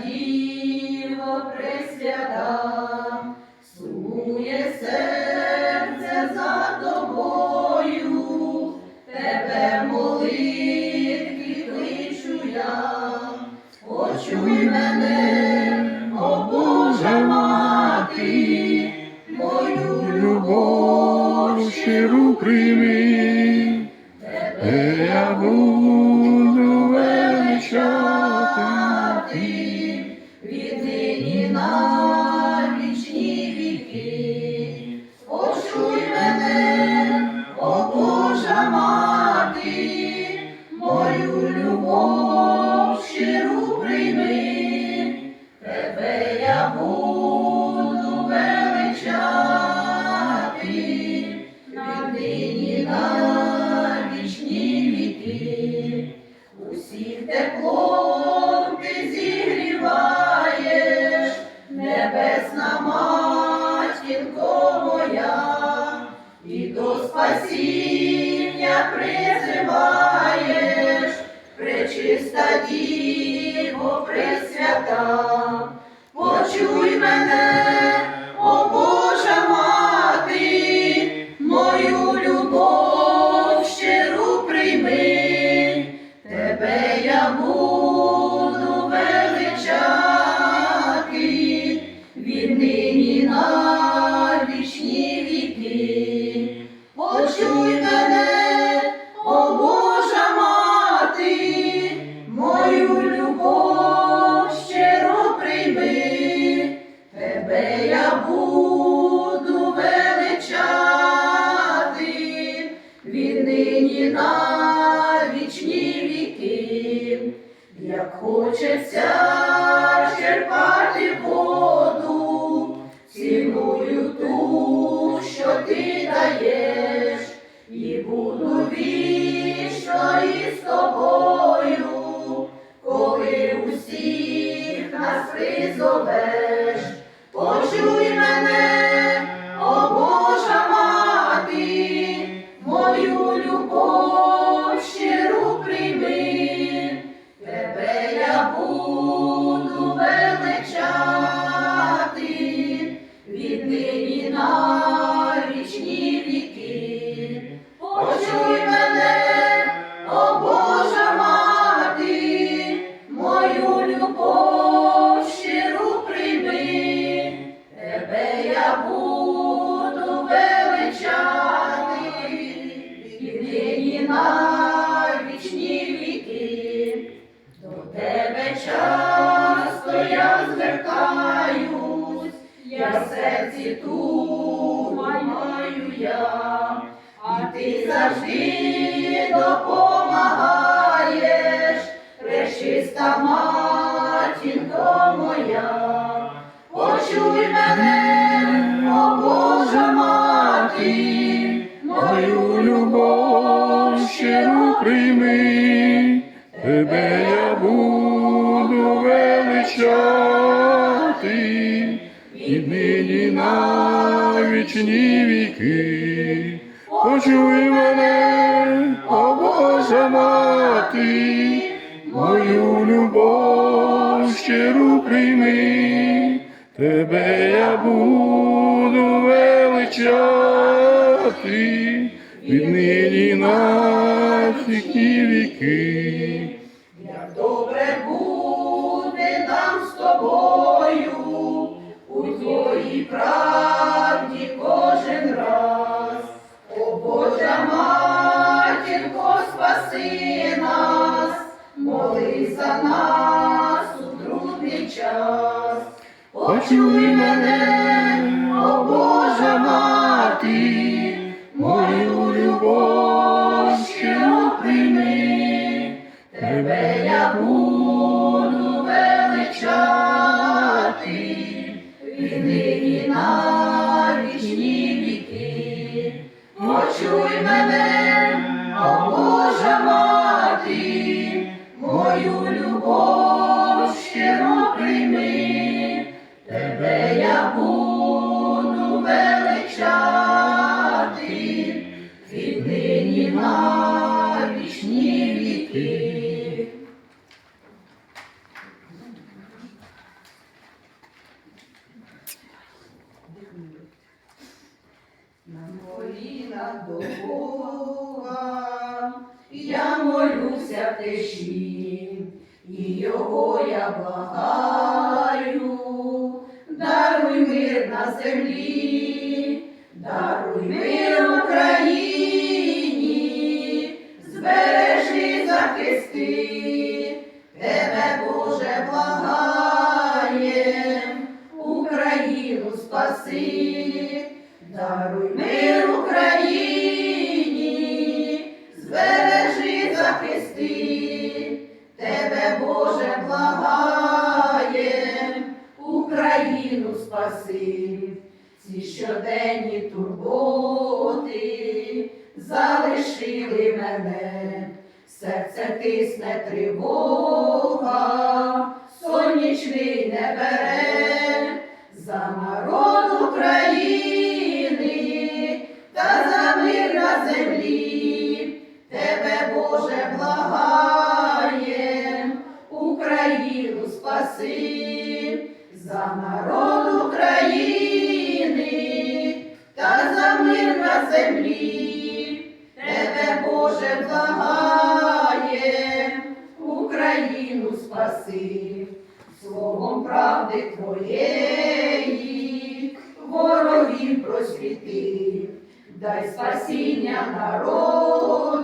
Діво пресвята, сумує серце за тобою, тебе молитві кличу я, почуй мене, о мати, мою любов щиру прийми. over. І завжди допомагаєш, пречиста матінко моя, почуй мене, о Божа мати, мою любов щиро прийми, тебе я буду величати. І нині на вічні віки почуй мене, о Божа мати, мою любов щиру прийми, тебе я буду величати, від нині на всі віки. you remember? Spirit. Amen. Щоденні турботи залишили мене, серце тисне тривога, сонячний не бере. За народ України та за мир на землі, тебе, Боже, благаєм, Україну спаси, за народ народу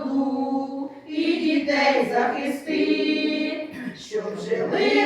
і дітей захисти, щоб жили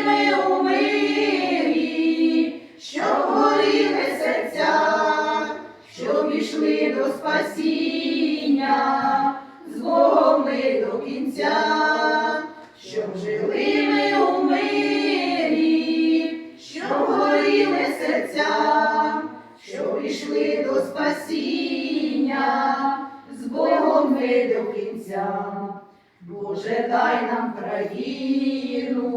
Боже, дай нам країну,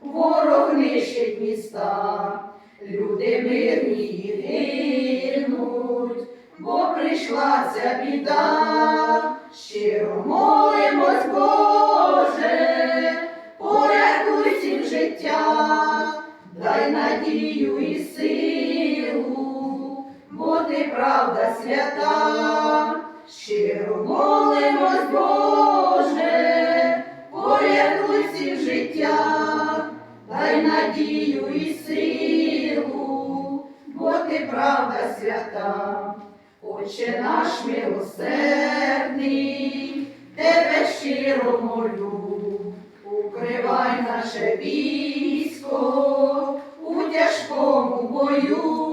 ворог нищить міста, люди мирні гинуть, бо прийшла ця біда, щиро молимось, Боже, порятуй всім життя, дай надію і силу, бо ти правда свята, щиро молимось, Боже, порятуй всім життя, дай надію і силу, бо ти правда свята, Отче наш милосердний, тебе щиро молю, укривай наше військо у тяжкому бою,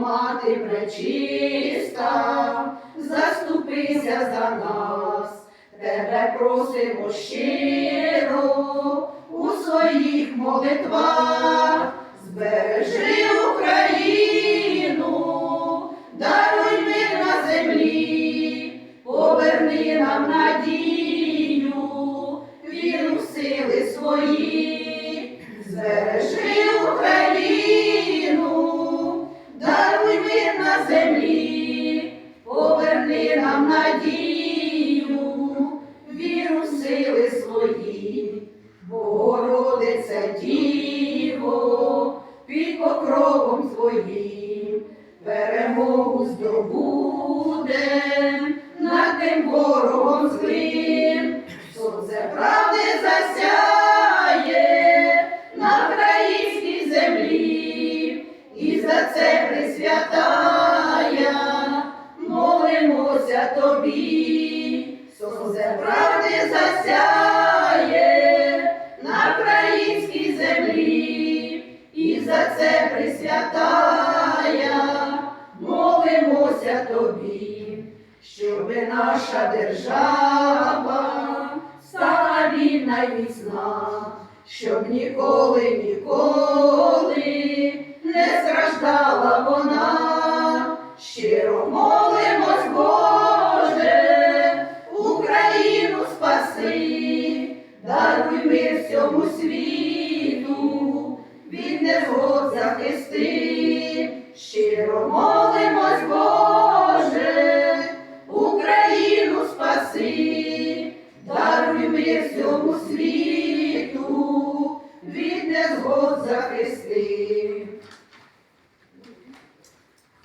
мати пречиста, заступися за нас, тебе просимо щиро у своїх молитвах, збережи Україну, даруй мир на землі, поверни нам надію, віру в сили свої, збережи Україну, наша держава, стала вільна і міцна, щоб ніколи, ніколи не страждала вона, щиро молимось, Боже, Україну спаси, даруй мир всьому світу, від незгод захисти, щиро молимось, Боже. спаси, даруй мир всьому світу, від незгод захисти.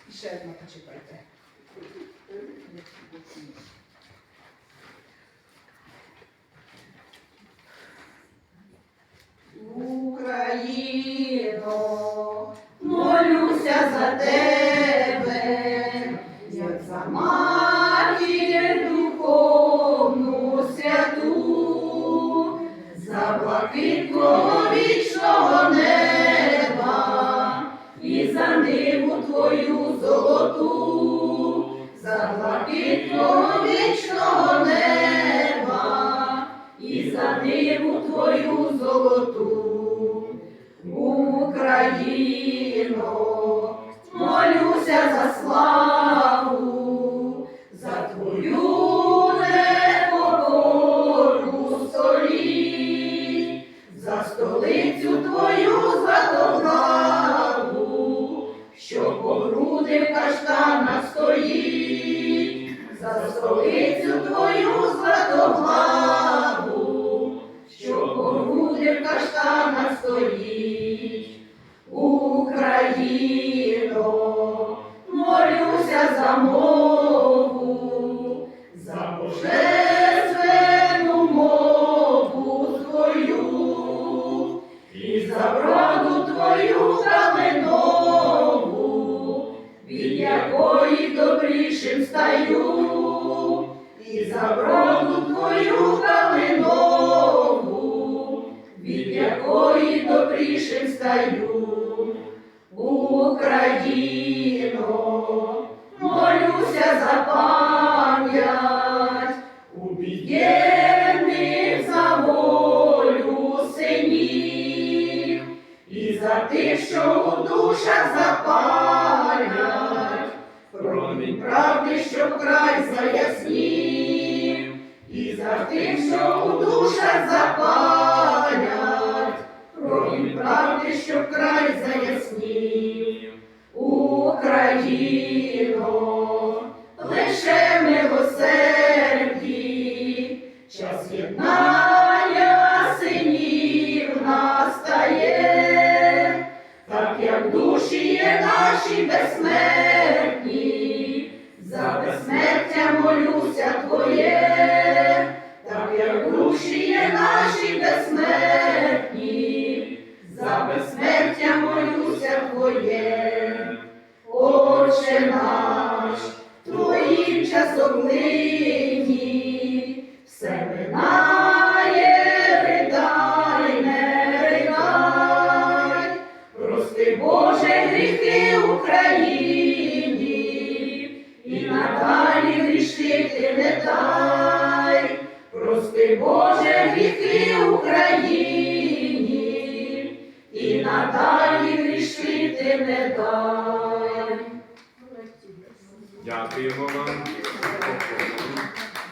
І ще одна почитайте. Україно, молюся за те. стаю і заброду твою калинову, від якої добрішим стаю Україно, молюся за пам'ять у бідних за волю синів і за тих, що у душах запам'ять. душі є наші безсмертні, за безсмертя молюся твоє, так як душі є наші безсмертні.